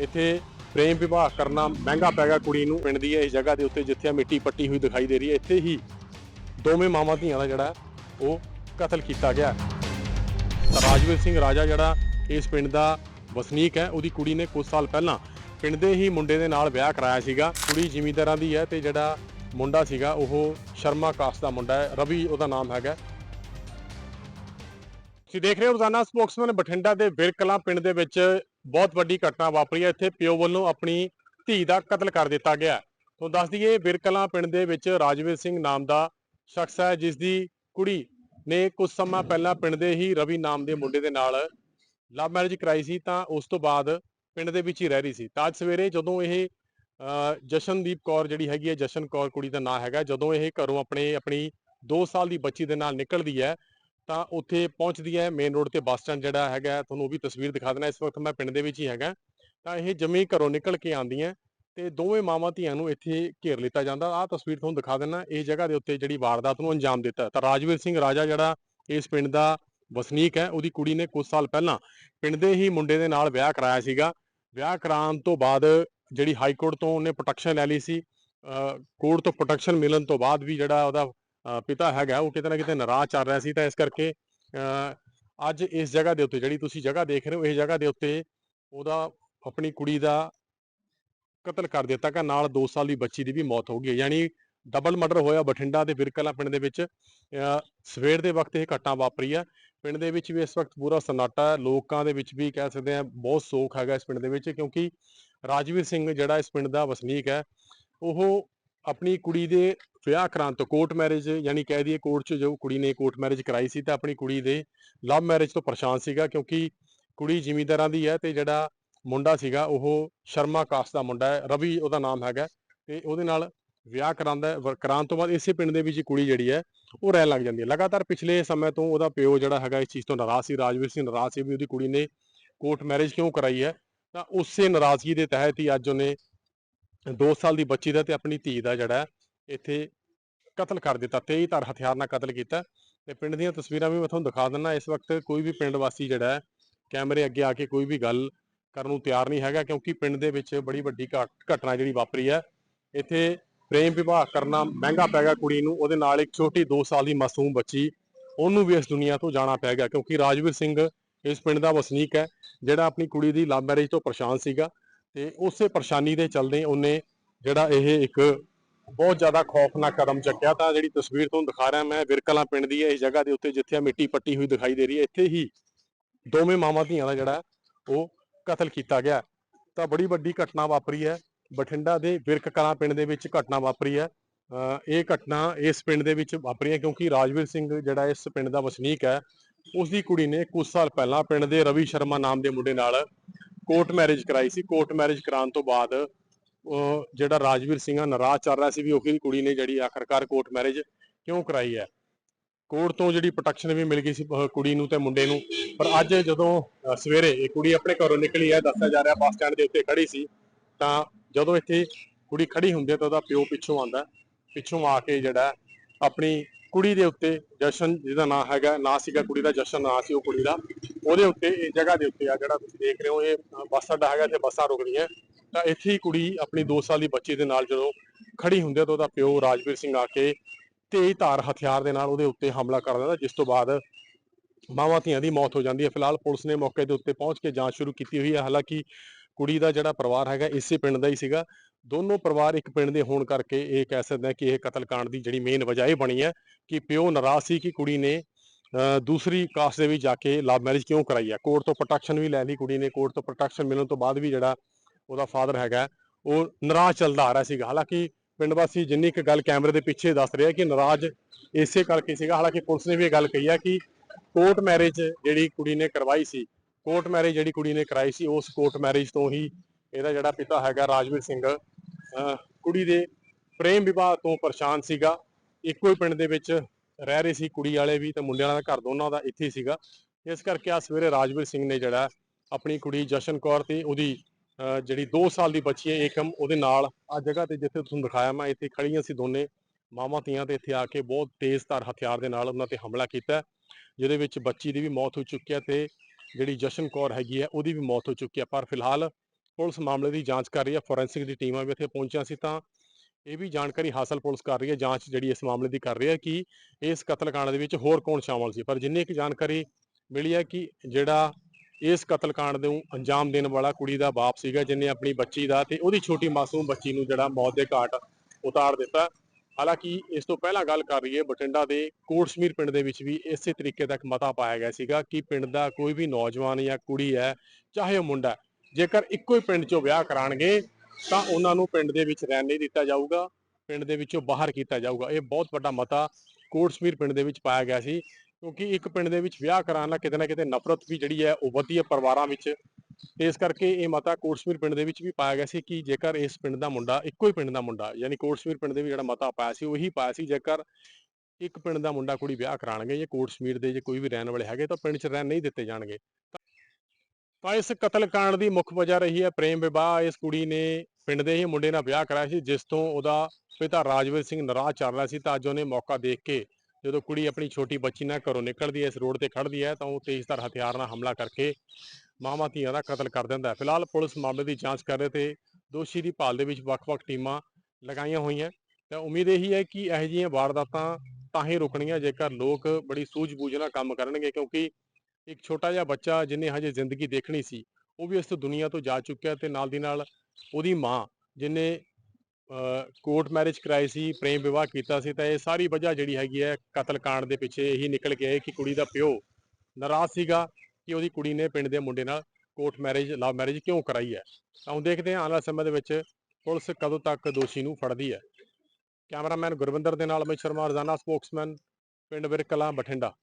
ਇੱਥੇ ਪ੍ਰੇਮ ਵਿਵਾਹ ਕਰਨਾ ਮਹਿੰਗਾ ਪੈ ਗਿਆ ਕੁੜੀ ਨੂੰ। ਪਿੰਡ ਦੀ ਇਸ ਜਗ੍ਹਾ ਦੇ ਉੱਤੇ ਜਿੱਥੇ ਆ ਮਿੱਟੀ ਪੱਟੀ ਹੋਈ ਦਿਖਾਈ ਦੇ ਰਹੀ ਹੈ, ਇੱਥੇ ਹੀ ਦੋਵੇਂ ਮਾਵਾਂ ਧੀਆਂ ਦਾ ਜਿਹੜਾ ਉਹ ਕਤਲ ਕੀਤਾ ਗਿਆ। ਰਾਜਵੀਰ ਸਿੰਘ ਰਾਜਾ ਜਿਹੜਾ ਇਸ ਪਿੰਡ ਦਾ ਵਸਨੀਕ ਹੈ, ਉਹਦੀ ਕੁੜੀ ਨੇ ਕੁਝ ਸਾਲ ਪਹਿਲਾਂ ਪਿੰਡ ਦੇ ਹੀ ਮੁੰਡੇ ਦੇ ਨਾਲ ਵਿਆਹ ਕਰਾਇਆ ਸੀਗਾ। ਕੁੜੀ ਜ਼ਿਮੀਂਦਾਰਾਂ ਦੀ ਹੈ ਤੇ ਜਿਹੜਾ ਮੁੰਡਾ ਸੀਗਾ, ਉਹ ਸ਼ਰਮਾ ਕਾਸਟ ਦਾ ਮੁੰਡਾ ਹੈ, ਰਵੀ ਉਹਦਾ ਨਾਮ ਹੈਗਾ। ਤੁਸੀਂ ਦੇਖ ਰਹੇ ਹੋ ਰੋਜ਼ਾਨਾ ਸਪੋਕਸਮੈਨ ਬਠਿੰਡਾ ਦੇ ਵਿਰਕਲਾ ਪਿੰਡ ਦੇ ਵਿੱਚ ਬਹੁਤ ਵੱਡੀ ਘਟਨਾ ਵਾਪਰੀ ਹੈ ਇੱਥੇ ਪਿਓ ਵੱਲੋਂ ਆਪਣੀ ਧੀ ਦਾ ਕਤਲ ਕਰ ਦਿੱਤਾ ਗਿਆ ਹੈ। ਤੁਹਾਨੂੰ ਦੱਸ ਦਈਏ ਵਿਰਕਲਾ ਪਿੰਡ ਦੇ ਵਿੱਚ ਰਾਜਵੀਰ ਸਿੰਘ ਨਾਮ ਦਾ ਸ਼ਖਸ ਹੈ ਜਿਸ ਦੀ ਕੁੜੀ ਨੇ ਕੁਝ ਸਮਾਂ ਪਹਿਲਾਂ ਪਿੰਡ ਦੇ ਹੀ ਰਵੀ ਨਾਮ ਦੇ ਮੁੰਡੇ ਦੇ ਨਾਲ ਲਵ ਮੈਰਿਜ ਕਰਾਈ ਸੀ ਤਾਂ ਉਸ ਤੋਂ ਬਾਅਦ ਪਿੰਡ ਦੇ ਵਿੱਚ ਹੀ ਰਹਿ ਰਹੀ ਸੀ ਤਾਂ ਅੱਜ ਸਵੇਰੇ ਜਦੋਂ ਇਹ ਅਹ, ਜਸ਼ਨਦੀਪ ਕੌਰ ਜਿਹੜੀ ਹੈਗੀ ਹੈ ਜਸ਼ਨ ਕੌਰ ਕੁੜੀ ਦਾ ਨਾਂ ਹੈਗਾ ਜਦੋਂ ਇਹ ਘਰੋਂ ਆਪਣੇ ਆਪਣੀ 2 ਸਾਲ ਦੀ ਬੱਚੀ ਦੇ ਨਾਲ ਨਿਕਲਦੀ ਹੈ ਤਾਂ ਉੱਥੇ ਪਹੁੰਚਦੀ ਹੈ ਮੇਨ ਰੋਡ ਤੇ ਬੱਸ ਸਟੈਂਡ ਜਿਹੜਾ ਹੈਗਾ, ਤੁਹਾਨੂੰ ਉਹ ਵੀ ਤਸਵੀਰ ਦਿਖਾ ਦੇਣਾ, ਇਸ ਵਕਤ ਮੈਂ ਪਿੰਡ ਦੇ ਵਿੱਚ ਹੀ ਹੈਗਾ। ਤਾਂ ਇਹ ਜਮੀ ਘਰੋਂ ਨਿਕਲ ਕੇ ਆਉਂਦੀਆਂ ਤੇ ਦੋਵੇਂ ਮਾਵਾਂ ਧੀਆਂ ਨੂੰ ਇੱਥੇ ਘੇਰ ਲਿੱਤਾ ਜਾਂਦਾ। ਆਹ ਤਸਵੀਰ ਤੁਹਾਨੂੰ ਦਿਖਾ ਦੇਣਾ, ਇਹ ਜਗ੍ਹਾ ਦੇ ਉੱਤੇ ਜਿਹੜੀ ਵਾਰਦਾਤ ਨੂੰ ਅੰਜਾਮ ਦਿੱਤਾ। ਤਾਂ ਰਾਜਵੀਰ ਸਿੰਘ ਰਾਜਾ ਜਿਹੜਾ ਇਸ ਪਿੰਡ ਦਾ ਵਸਨੀਕ ਹੈ, ਉਹਦੀ ਕੁੜੀ ਨੇ ਕੁਝ ਸਾਲ ਪਹਿਲਾਂ ਪਿੰਡ ਦੇ ਹੀ ਮੁੰਡੇ ਦੇ ਨਾਲ ਵਿਆਹ ਕਰਾਇਆ ਸੀਗਾ। ਵਿਆਹ ਕਰਾਉਣ ਤੋਂ ਬਾਅਦ ਜਿਹੜੀ ਹਾਈ ਕੋਰਟ ਤੋਂ ਉਹਨੇ ਪ੍ਰੋਟੈਕਸ਼ਨ ਲੈ ਲਈ ਸੀ। ਕੋਰਟ ਤੋਂ ਪ੍ਰੋਟੈਕਸ਼ਨ ਮਿਲਣ ਤੋਂ ਬਾਅਦ ਵੀ ਜਿਹੜਾ ਉਹਦਾ ਪਿਤਾ ਹੈਗਾ, ਉਹ ਕਿਤੇ ਨਾ ਕਿਤੇ ਨਾਰਾਜ਼ ਚੱਲ ਰਿਹਾ ਸੀ ਤਾਂ ਇਸ ਕਰਕੇ, ਅਹ ਅੱਜ ਇਸ ਜਗ੍ਹਾ ਦੇ ਉੱਤੇ ਜਿਹੜੀ ਤੁਸੀਂ ਜਗ੍ਹਾ ਦੇਖ ਰਹੇ ਹੋ, ਇਹ ਜਗ੍ਹਾ ਦੇ ਉੱਤੇ ਉਹਦਾ ਆਪਣੀ ਕੁੜੀ ਦਾ ਕਤਲ ਕਰ ਦਿੱਤਾ ਕਿ ਨਾਲ 2 ਸਾਲ ਦੀ ਬੱਚੀ ਦੀ ਵੀ ਮੌਤ ਹੋ ਗਈ ਹੈ। ਯਾਨੀ ਡਬਲ ਮਰਡਰ ਹੋਇਆ ਬਠਿੰਡਾ ਦੇ ਬਿਰਕਲਾ ਪਿੰਡ ਦੇ ਵਿੱਚ। ਅਹ ਸਵੇਰ ਦੇ ਵਕਤ ਇਹ ਘਟਨਾ ਵਾਪਰੀ ਹੈ। ਪਿੰਡ ਦੇ ਵਿੱਚ ਵੀ ਇਸ ਵਕਤ ਪੂਰਾ ਸਨਾਟਾ ਹੈ। ਲੋਕਾਂ ਦੇ ਵਿੱਚ ਵੀ ਕਹਿ ਸਕਦੇ ਆ ਬਹੁਤ ਸੋਖ ਹੈਗਾ ਇਸ ਪਿੰਡ ਦੇ ਵਿੱਚ, ਕਿਉਂਕਿ ਰਾਜਵੀਰ ਸਿੰਘ ਜਿਹੜਾ ਇਸ ਪਿੰਡ ਦਾ ਵਸਨੀਕ ਹੈ, ਉਹ ਆਪਣੀ ਕੁੜੀ ਦੇ ਵਿਆਹ ਕਰਾਉਣ ਤੋਂ ਕੋਰਟ ਮੈਰਿਜ ਯਾਨੀ ਕਹਿ ਦਈਏ ਕੋਰਟ 'ਚ ਜੋ ਕੁੜੀ ਨੇ ਕੋਰਟ ਮੈਰਿਜ ਕਰਾਈ ਸੀ ਤਾਂ ਆਪਣੀ ਕੁੜੀ ਦੇ ਲਵ ਮੈਰਿਜ ਤੋਂ ਪਰੇਸ਼ਾਨ ਸੀਗਾ ਕਿਉਂਕਿ ਕੁੜੀ ਜ਼ਿਮੀਂਦਾਰਾਂ ਦੀ ਹੈ ਤੇ ਜਿਹੜਾ ਮੁੰਡਾ ਸੀਗਾ ਉਹ ਸ਼ਰਮਾ ਕਾਸਟ ਦਾ ਮੁੰਡਾ ਹੈ, ਰਵੀ ਉਹਦਾ ਨਾਮ ਹੈਗਾ ਤੇ ਉਹਦੇ ਨਾਲ ਵਿਆਹ ਕਰਾਉਂਦਾ ਹੈ। ਕਰਾਉਣ ਤੋਂ ਬਾਅਦ ਇਸੇ ਪਿੰਡ ਦੇ ਵਿੱਚ ਕੁੜੀ ਜਿਹੜੀ ਹੈ ਉਹ ਰਹਿਣ ਲੱਗ ਜਾਂਦੀ ਹੈ ਲਗਾਤਾਰ ਪਿਛਲੇ ਸਮੇਂ ਤੋਂ ਉਹਦਾ ਪਿਓ ਜਿਹੜਾ ਹੈਗਾ ਇਸ ਚੀਜ਼ ਤੋਂ ਨਾਰਾਜ਼ ਸੀ, ਰਾਜਵੀਰ ਸਿੰਘ ਨਾਰਾਜ਼ ਸੀ ਵੀ ਉਹਦੀ ਕੁੜੀ ਨੇ ਕੋਰਟ ਮੈਰਿਜ ਕਿਉਂ ਕਰਾਈ ਹੈ ਤਾਂ ਉਸੇ ਨਾਰਾਜ਼ਗੀ ਦੇ ਤਹਿਤ ਹੀ ਅੱਜ ਉਹਨੇ 2 ਸਾਲ ਦੀ ਬੱਚੀ ਦਾ ਤੇ ਆਪਣੀ ਧੀ ਦਾ ਜਿਹੜਾ ਇੱਥੇ ਕਤਲ ਕਰ ਦਿੱਤਾ, ਤੇਈ ਧਾਰ ਹਥਿਆਰ ਨਾਲ ਕਤਲ ਕੀਤਾ। ਤੇ ਪਿੰਡ ਦੀਆਂ ਤਸਵੀਰਾਂ ਵੀ ਮੈਂ ਤੁਹਾਨੂੰ ਦਿਖਾ ਦਿੰਦਾ, ਇਸ ਵਕਤ ਕੋਈ ਵੀ ਪਿੰਡ ਵਾਸੀ ਜਿਹੜਾ ਹੈ, ਕੈਮਰੇ ਅੱਗੇ ਆ ਕੇ ਕੋਈ ਵੀ ਗੱਲ ਕਰਨ ਨੂੰ ਤਿਆਰ ਨਹੀਂ ਹੈਗਾ, ਕਿਉਂਕਿ ਪਿੰਡ ਦੇ ਵਿੱਚ ਬੜੀ ਵੱਡੀ ਘਟ- ਘਟਨਾ ਜਿਹੜੀ ਵਾਪਰੀ ਹੈ। ਇੱਥੇ ਪ੍ਰੇਮ ਵਿਵਾਹ ਕਰਨਾ ਮਹਿੰਗਾ ਪੈ ਗਿਆ ਕੁੜੀ ਨੂੰ, ਉਹਦੇ ਨਾਲ ਇੱਕ ਛੋਟੀ 2 ਸਾਲ ਦੀ ਮਾਸੂਮ ਬੱਚੀ, ਉਹਨੂੰ ਵੀ ਇਸ ਦੁਨੀਆ ਤੋਂ ਜਾਣਾ ਪੈ ਗਿਆ, ਕਿਉਂਕਿ ਰਾਜਵੀਰ ਸਿੰਘ ਇਸ ਪਿੰਡ ਦਾ ਵਸਨੀਕ ਹੈ, ਜਿਹੜਾ ਆਪਣੀ ਕੁੜੀ ਦੀ ਲਵ ਮੈਰਿਜ ਤੋਂ ਪਰੇਸ਼ਾਨ ਸੀਗਾ। ਤੇ ਉਸੇ ਪਰੇਸ਼ਾਨੀ ਦੇ ਚੱਲਦੇ ਉਹਨੇ ਜਿਹੜਾ ਇਹ ਇੱਕ ਬਹੁਤ ਜ਼ਿਆਦਾ ਖੌਫਨਾਕ ਕਦਮ ਚੱਕਿਆ। ਤਾਂ ਜਿਹੜੀ ਤਸਵੀਰ ਤੁਹਾਨੂੰ ਦਿਖਾ ਰਿਹਾ ਮੈਂ, ਵਿਰਕਲਾ ਪਿੰਡ ਦੀ ਹੈ, ਇਸ ਜਗ੍ਹਾ ਦੇ ਉੱਤੇ ਜਿੱਥੇ ਮਿੱਟੀ ਪੱਟੀ ਹੋਈ ਦਿਖਾਈ ਦੇ ਰਹੀ ਹੈ। ਇੱਥੇ ਹੀ ਦੋਵੇਂ ਮਾਵਾਂ ਧੀਆਂ ਦਾ ਜਿਹੜਾ ਉਹ ਕਤਲ ਕੀਤਾ ਗਿਆ। ਤਾਂ ਬੜੀ ਵੱਡੀ ਘਟਨਾ ਵਾਪਰੀ ਹੈ। ਬਠਿੰਡਾ ਦੇ ਵਿਰਕ ਕਲਾਂ ਪਿੰਡ ਦੇ ਵਿੱਚ ਘਟਨਾ ਵਾਪਰੀ ਹੈ। ਅਹ ਇਹ ਘਟਨਾ ਇਸ ਪਿੰਡ ਦੇ ਵਿੱਚ ਵਾਪਰੀ ਹੈ ਕਿਉਂਕਿ ਰਾਜਵੀਰ ਸਿੰਘ ਜਿਹੜਾ ਇਸ ਪਿੰਡ ਦਾ ਵਸਨੀਕ ਹੈ ਉਸ ਦੀ ਕੁੜੀ ਨੇ ਕੁਝ ਸਾਲ ਪਹਿਲਾਂ ਪਿੰਡ ਦੇ ਰਵੀ ਸ਼ਰਮਾ ਨਾਮ ਦੇ ਮੁੰਡੇ ਨਾਲ ਕੋਰਟ ਮੈਰਿਜ ਕਰਾਈ ਸੀ। ਕੋਰਟ ਮੈਰਿਜ ਕਰਾਉਣ ਤੋਂ ਬਾਅਦ, ਉਹ ਜਿਹੜਾ ਰਾਜਵੀਰ ਸਿੰਘ ਨਾਰਾਜ਼ ਚੱਲ ਰਿਹਾ ਸੀ ਵੀ ਉਹਦੀ ਕੁੜੀ ਨੇ ਜਿਹੜੀ ਆਖਰਕਾਰ ਕੋਰਟ ਮੈਰਿਜ ਕਿਉਂ ਕਰਾਈ ਹੈ। ਕੋਰਟ ਤੋਂ ਜਿਹੜੀ ਪ੍ਰੋਟੈਕਸ਼ਨ ਵੀ ਮਿਲ ਗਈ ਸੀ ਕੁੜੀ ਨੂੰ ਤੇ ਮੁੰਡੇ ਨੂੰ। ਪਰ ਅੱਜ ਜਦੋਂ ਸਵੇਰੇ ਇਹ ਕੁੜੀ ਆਪਣੇ ਘਰੋਂ ਨਿਕਲੀ ਹੈ, ਦੱਸਿਆ ਜਾ ਰਿਹਾ ਬੱਸ ਸਟੈਂਡ ਦੇ ਉੱਤੇ ਖੜੀ ਸੀ, ਤਾਂ ਜਦੋਂ ਇੱਥੇ ਕੁੜੀ ਖੜੀ ਹੁੰਦੀ ਹੈ ਤਾਂ ਉਹਦਾ ਪਿਓ ਪਿੱਛੋਂ ਆਂਦਾ ਪਿੱਛੋਂ ਆ ਕੇ ਜਿਹੜਾ ਆਪਣੀ ਕੁੜੀ ਦੇ ਉੱਤੇ ਜਸ਼ਨ ਜਿਹਦਾ ਨਾਂ ਹੈਗਾ, ਨਾਂ ਸੀਗਾ ਕੁੜੀ ਦਾ, ਜਸ਼ਨ ਨਾਂ ਸੀ ਉਹ ਕੁੜੀ ਦਾ। ਉਹਦੇ ਉੱਤੇ ਇਹ ਜਗ੍ਹਾ ਦੇ ਉੱਤੇ ਆ ਜਿਹੜਾ ਤੁਸੀਂ ਦੇਖ ਰਹੇ ਹੋ, ਇਹ ਬੱਸ ਅੱਡਾ ਹੈਗਾ ਤੇ ਬੱਸਾਂ ਰੁਕਦੀਆਂ। ਤਾਂ ਇੱਥੇ ਹੀ ਕੁੜੀ ਆਪਣੀ 2 ਸਾਲ ਦੀ ਬੱਚੀ ਦੇ ਨਾਲ ਜਦੋਂ ਖੜੀ ਹੁੰਦੀ ਹੈ ਤਾਂ ਉਹਦਾ ਪਿਓ ਰਾਜਵੀਰ ਸਿੰਘ ਆ ਕੇ ਤੇਜ਼ ਧਾਰ ਹਥਿਆਰ ਦੇ ਨਾਲ ਉਹਦੇ ਉੱਤੇ ਹਮਲਾ ਕਰ ਦਿੰਦਾ, ਜਿਸ ਤੋਂ ਬਾਅਦ ਮਾਵਾਂ ਧੀਆਂ ਦੀ ਮੌਤ ਹੋ ਜਾਂਦੀ ਹੈ। ਫਿਲਹਾਲ ਪੁਲਿਸ ਨੇ ਮੌਕੇ ਦੇ ਉੱਤੇ ਪਹੁੰਚ ਕੇ ਜਾਂਚ ਸ਼ੁਰੂ ਕੀਤੀ ਹੋਈ ਹੈ। ਹਾਲਾਂਕਿ ਕੁੜੀ ਦਾ ਜਿਹੜਾ ਪਰਿਵਾਰ ਹੈਗਾ ਇਸੇ ਪਿੰਡ ਦਾ ਹੀ ਸੀਗਾ। ਦੋਨੋਂ ਪਰਿਵਾਰ ਇੱਕ ਪਿੰਡ ਦੇ ਹੋਣ ਕਰਕੇ ਇਹ ਕਹਿ ਸਕਦੇ ਹਾਂ ਕਿ ਇਹ ਕਤਲकांड ਦੀ ਜਿਹੜੀ ਮੇਨ ਵਜ੍ਹਾ ਇਹ ਬਣੀ ਹੈ ਕਿ ਪਿਓ ਨਾਰਾਜ਼ ਸੀ ਕਿ ਕੁੜੀ ਨੇ ਅਹ, ਦੂਸਰੀ ਕਾਸਟ ਦੇ ਵਿੱਚ ਜਾ ਕੇ ਲਵ ਮੈਰਿਜ ਕਿਉਂ ਕਰਾਈ ਹੈ? ਕੋਰਟ ਤੋਂ ਪ੍ਰੋਟੈਕਸ਼ਨ ਵੀ ਲੈ ਲਈ ਕੁੜੀ ਨੇ। ਕੋਰਟ ਤੋਂ ਪ੍ਰੋਟੈਕਸ਼ਨ ਮਿਲਣ ਤੋਂ ਬਾਅਦ ਵੀ ਜਿਹੜਾ ਉਹਦਾ ਫਾਦਰ ਹੈਗਾ ਉਹ ਨਾਰਾਜ਼ ਚੱਲਦਾ ਆ ਰਿਹਾ ਸੀਗਾ। ਹਾਲਾਂਕਿ ਪਿੰਡ ਵਾਸੀ ਜਿੰਨੀ ਕੁ ਗੱਲ ਕੈਮਰੇ ਦੇ ਪਿੱਛੇ ਦੱਸ ਰਿਹਾ ਕਿ ਨਾਰਾਜ਼ ਇਸੇ ਕਰਕੇ ਸੀਗਾ। ਹਾਲਾਂਕਿ ਪੁਲਿਸ ਨੇ ਵੀ ਇਹ ਗੱਲ ਕਹੀ ਹੈ ਕਿ ਕੋਰਟ ਮੈਰਿਜ ਜਿਹੜੀ ਕੁੜੀ ਨੇ ਕਰਵਾਈ ਸੀ ਕੋਰਟ ਮੈਰਿਜ ਜਿਹੜੀ ਕੁੜੀ ਨੇ ਕਰਾਈ ਸੀ ਉਸ ਕੋਰਟ ਮੈਰਿਜ ਤੋਂ ਹੀ ਇਹਦਾ ਜਿਹੜਾ ਪਿਤਾ ਹੈਗਾ ਰਾਜਵੀਰ ਸਿੰਘ ਅਹ, ਕੁੜੀ ਦੇ ਪ੍ਰੇਮ ਵਿਵਾਹ ਤੋਂ ਪਰੇਸ਼ਾਨ ਸੀਗਾ। ਇੱਕੋ ਹੀ ਪਿੰਡ ਦੇ ਵਿੱਚ ਰਹਿ ਰਹੇ ਸੀ ਕੁੜੀ ਵਾਲੇ ਵੀ ਤੇ ਮੁੰਡਿਆਂ ਦਾ ਘਰ ਦੋਨਾਂ ਦਾ ਇੱਥੇ ਸੀਗਾ। ਇਸ ਕਰਕੇ ਆ ਸਵੇਰੇ ਰਾਜਵੀਰ ਸਿੰਘ ਨੇ ਜਿਹੜਾ ਆਪਣੀ ਕੁੜੀ ਜਸ਼ਨ ਕੌਰ ਤੇ ਉਹਦੀ ਅਹ, ਜਿਹੜੀ 2 ਸਾਲ ਦੀ ਬੱਚੀ ਹੈ ਏਕਮ ਉਹਦੇ ਨਾਲ ਆ ਜਗ੍ਹਾ ਤੇ ਜਿੱਥੇ ਤੁਹਾਨੂੰ ਦਿਖਾਇਆ ਮੈਂ ਇੱਥੇ ਖੜੀਆਂ ਸੀ ਦੋਨੇ ਮਾਵਾਂ ਧੀਆਂ ਤੇ ਇੱਥੇ ਆ ਕੇ ਬਹੁਤ ਤੇਜ਼ ਧਾਰ ਹਥਿਆਰ ਦੇ ਨਾਲ ਉਹਨਾਂ ਤੇ ਹਮਲਾ ਕੀਤਾ। ਜਿਹਦੇ ਵਿੱਚ ਬੱਚੀ ਦੀ ਵੀ ਮੌਤ ਹੋ ਚੁੱਕੀ ਹੈ ਤੇ ਜਿਹੜੀ ਜਸ਼ਨ ਕੌਰ ਹੈਗੀ ਹੈ, ਉਹਦੀ ਵੀ ਮੌਤ ਹੋ ਚੁੱਕੀ ਹੈ। ਪਰ ਫਿਲਹਾਲ ਪੁਲਿਸ ਮਾਮਲੇ ਦੀ ਜਾਂਚ ਕਰ ਰਹੀ ਹੈ ਫੋਰੈਂਸਿਕ ਦੀ ਟੀਮਾਂ ਵੀ ਇੱਥੇ ਪਹੁੰਚੀਆਂ ਸੀ ਤਾਂ ਇਹ ਵੀ ਜਾਣਕਾਰੀ ਹਾਸਲ ਪੁਲਿਸ ਕਰ ਰਹੀ ਹੈ, ਜਾਂਚ ਜਿਹੜੀ ਇਸ ਮਾਮਲੇ ਦੀ ਕਰ ਰਹੀ ਹੈ ਕਿ ਇਸ ਕਤਲकांड ਦੇ ਵਿੱਚ ਹੋਰ ਕੌਣ ਸ਼ਾਮਲ ਸੀ। ਪਰ ਜਿੰਨੀ ਕਿ ਜਾਣਕਾਰੀ ਮਿਲੀ ਹੈ ਕਿ ਜਿਹੜਾ ਇਸ ਕਤਲकांड ਨੂੰ ਅੰਜਾਮ ਦੇਣ ਵਾਲਾ ਕੁੜੀ ਦਾ ਬਾਪ ਸੀਗਾ ਜਿਨੇ ਆਪਣੀ ਬੱਚੀ ਦਾ ਤੇ ਉਹਦੀ ਛੋਟੀ ਮਾਸੂਮ ਬੱਚੀ ਨੂੰ ਜਿਹੜਾ ਮੌਤ ਦੇ ਘਾਟ ਉਤਾਰ ਦਿੱਤਾ। ਹਾਲਾਂਕਿ ਇਸ ਤੋਂ ਪਹਿਲਾਂ ਗੱਲ ਕਰ ਰਹੀ ਹੈ ਬਠਿੰਡਾ ਦੇ ਕੋਟਸ਼ਮੀਰ ਪਿੰਡ ਦੇ ਵਿੱਚ ਵੀ ਇਸੇ ਤਰੀਕੇ ਦਾ ਇੱਕ ਮਤਾ ਪਾਇਆ ਗਿਆ ਸੀਗਾ ਕਿ ਪਿੰਡ ਦਾ ਕੋਈ ਵੀ ਨੌਜਵਾਨ ਜਾਂ ਕੁੜੀ ਹੈ, ਚਾਹੇ ਉਹ ਮੁੰਡਾ ਜੇਕਰ ਇੱਕੋ ਹੀ ਪਿੰਡ 'ਚੋਂ ਵਿਆਹ ਕਰਾਣਗੇ, ਤਾਂ ਉਹਨਾਂ ਨੂੰ ਪਿੰਡ ਦੇ ਵਿੱਚ ਰਹਿਣ ਨਹੀਂ ਦਿੱਤਾ ਜਾਊਗਾ, ਪਿੰਡ ਦੇ ਵਿੱਚੋਂ ਬਾਹਰ ਕੀਤਾ ਜਾਊਗਾ। ਇਹ ਬਹੁਤ ਵੱਡਾ ਮਤਾ ਕੋਟਸ਼ਮੀਰ ਪਿੰਡ ਦੇ ਵਿੱਚ ਪਾਇਆ ਗਿਆ ਸੀ, ਕਿਉਂਕਿ ਇੱਕ ਪਿੰਡ ਦੇ ਵਿੱਚ ਵਿਆਹ ਕਰਾਉਣ ਨਾਲ ਕਿਤੇ ਨਾ ਕਿਤੇ ਨਫ਼ਰਤ ਵੀ ਜਿਹੜੀ ਹੈ, ਉਹ ਵਧੀਆ ਪਰਿਵਾਰਾਂ ਵਿੱਚ। ਇਸ ਕਰਕੇ ਇਹ ਮਤਾ ਕੋਟਸ਼ਮੀਰ ਪਿੰਡ ਦੇ ਵਿੱਚ ਵੀ ਪਾਇਆ ਗਿਆ ਸੀ ਕਿ ਜੇਕਰ ਇਸ ਪਿੰਡ ਦਾ ਮੁੰਡਾ, ਇੱਕੋ ਹੀ ਪਿੰਡ ਦਾ ਮੁੰਡਾ, ਯਾਨੀ ਕੋਟਸ਼ਮੀਰ ਪਿੰਡ ਦੇ ਵੀ ਜਿਹੜਾ ਮਤਾ ਪਾਇਆ ਸੀ, ਉਹੀ ਪਾਇਆ ਸੀ, ਜੇਕਰ ਇੱਕ ਪਿੰਡ ਦਾ ਮੁੰਡਾ ਕੁੜੀ ਵਿਆਹ ਕਰਾਣਗੇ ਜਾਂ ਕੋਟਸ਼ਮੀਰ ਦੇ ਜੇ ਕੋਈ ਵੀ ਰਹਿਣ ਵਾਲੇ ਹੈਗੇ ਤਾਂ ਪਿੰਡ 'ਚ ਰਹਿਣ ਨਹੀਂ ਦਿੱਤੇ ਜਾਣਗੇ। ਤਾਂ ਇਸ ਕਤਲकांड ਦੀ ਮੁੱਖ ਵਜ੍ਹਾ ਰਹੀ ਹੈ ਪ੍ਰੇਮ ਵਿਵਾਹ। ਇਸ ਕੁੜੀ ਨੇ ਪਿੰਡ ਦੇ ਹੀ ਮੁੰਡੇ ਨਾਲ ਵਿਆਹ ਕਰਾਇਆ ਸੀ, ਜਿਸ ਤੋਂ ਉਹਦਾ ਪਿਤਾ ਰਾਜਵੀਰ ਸਿੰਘ ਨਾਰਾਜ਼ ਚੱਲ ਰਿਹਾ ਸੀ। ਤਾਂ ਅੱਜ ਉਹਨੇ ਮੌਕਾ ਦੇਖ ਕੇ ਜਦੋਂ ਕੁੜੀ ਆਪਣੀ ਛੋਟੀ ਬੱਚੀ ਨਾਲ ਘਰੋਂ ਨਿਕਲਦੀ ਹੈ, ਇਸ ਰੋਡ ਤੇ ਖੜਦੀ ਹੈ, ਤਾਂ ਉਹ ਤੇਜ਼ਧਾਰ ਹਥਿਆਰ ਨਾਲ ਹਮਲਾ ਕਰਕੇ ਮਾਵਾਂ ਧੀਆਂ ਦਾ ਕਤਲ ਕਰ ਦਿੰਦਾ ਹੈ। ਫਿਲਹਾਲ ਪੁਲਿਸ ਮਾਮਲੇ ਦੀ ਜਾਂਚ ਕਰ ਰਹੀ ਤੇ ਦੋਸ਼ੀ ਦੀ ਭਾਲ ਦੇ ਵਿੱਚ ਵੱਖ-ਵੱਖ ਟੀਮਾਂ ਲਗਾਈਆਂ ਹੋਈਆਂ ਤਾਂ ਉਮੀਦ ਇਹੀ ਹੈ ਕਿ ਇਹੋ ਜਿਹੀਆਂ ਵਾਰਦਾਤਾਂ ਤਾਂ ਹੀ ਰੁਕਣੀਆਂ ਜੇਕਰ ਲੋਕ ਬੜੀ ਸੂਝ-ਬੂਝ ਨਾਲ ਕੰਮ ਕਰਨਗੇ, ਕਿਉਂਕਿ ਇੱਕ ਛੋਟਾ ਜਿਹਾ ਬੱਚਾ ਜਿਹਨੇ ਹਜੇ ਜ਼ਿੰਦਗੀ ਦੇਖਣੀ ਸੀ, ਉਹ ਵੀ ਇਸ ਤੋਂ ਦੁਨੀਆ ਤੋਂ ਜਾ ਚੁੱਕਿਆ ਤੇ ਨਾਲ ਦੀ ਨਾਲ ਉਹਦੀ ਮਾਂ ਜਿਹਨੇ ਕੋਰਟ ਮੈਰਿਜ ਕਰਾਈ ਸੀ, ਪ੍ਰੇਮ ਵਿਵਾਹ ਕੀਤਾ ਸੀ, ਤਾਂ ਇਹ ਸਾਰੀ ਵਜ੍ਹਾ ਜਿਹੜੀ ਹੈਗੀ ਹੈ ਕਤਲ ਕਾਂਡ ਦੇ ਪਿੱਛੇ ਇਹੀ ਨਿਕਲ ਕੇ ਆਏ ਕਿ ਕੁੜੀ ਦਾ ਪਿਓ ਨਾਰਾਜ਼ ਸੀਗਾ। ਕਿ ਉਹਦੀ ਕੁੜੀ ਨੇ ਪਿੰਡ ਦੇ ਮੁੰਡੇ ਨਾਲ ਕੋਰਟ ਮੈਰਿਜ ਲਵ ਮੈਰਿਜ ਕਿਉਂ ਕਰਾਈ ਹੈ? ਤਾਂ ਹੁਣ ਦੇਖਦੇ ਹਾਂ ਆਉਣ ਵਾਲੇ ਸਮੇਂ ਦੇ ਵਿੱਚ ਪੁਲਿਸ ਕਦੋਂ ਤੱਕ ਦੋਸ਼ੀ ਨੂੰ ਫੜਦੀ ਹੈ। ਕੈਮਰਾਮੈਨ ਗੁਰਵਿੰਦਰ ਦੇ ਨਾਲ ਅਮਿਤ ਸ਼ਰਮਾ, ਰਜ਼ਾਨਾ ਸਪੋਕਸਮੈਨ, ਪਿੰਡ ਵਿਰਕਲਾ, ਬਠਿੰਡਾ।